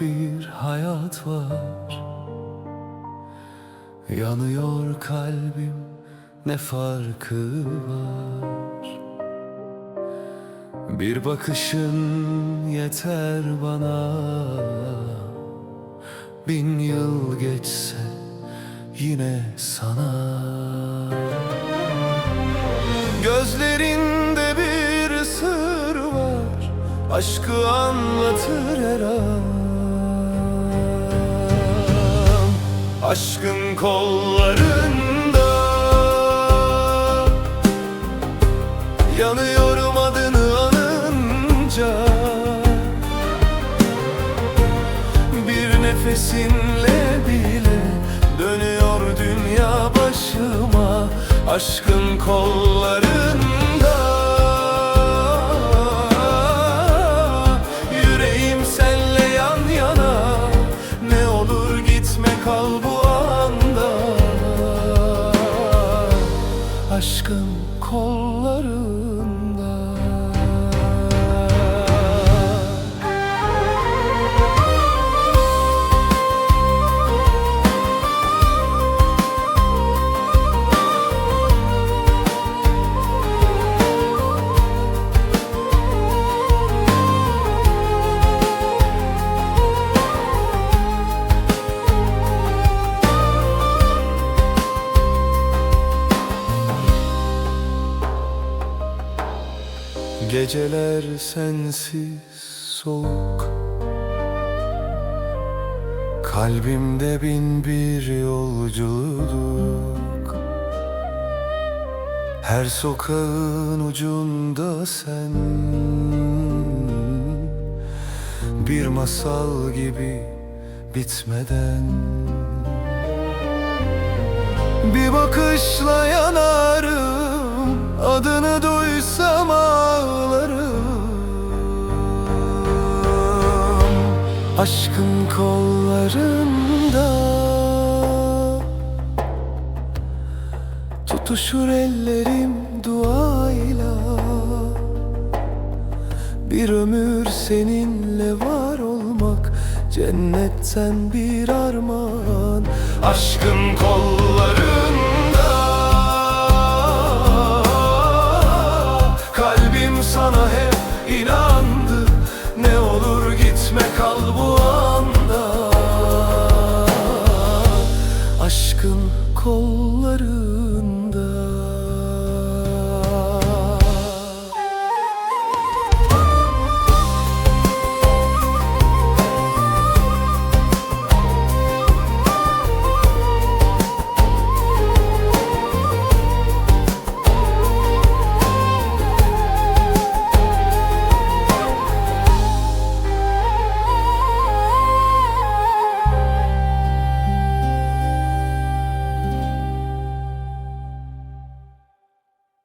bir hayat var. Yanıyor kalbim ne farkı var? Bir bakışın yeter bana. Bin yıl geçse yine sana. Gözlerinde Aşkı anlatır her an. Aşkın kollarında Yanıyorum adını anınca. Bir nefesinle bile Dönüyor dünya başıma. Aşkın kollarında Aşkın kollarında Geceler sensiz soğuk. Kalbimde bin bir yolculuk. Her sokağın ucunda sen. Bir masal gibi bitmeden. Bir bakışla yanarım Adını duysam aşkın kollarında. Tutuşur ellerim duayla. Bir ömür seninle var olmak Cennetten bir armağan. Aşkın kollarında. Kalbim sana hep inandı. Ne olur gitme kal burada kollarında.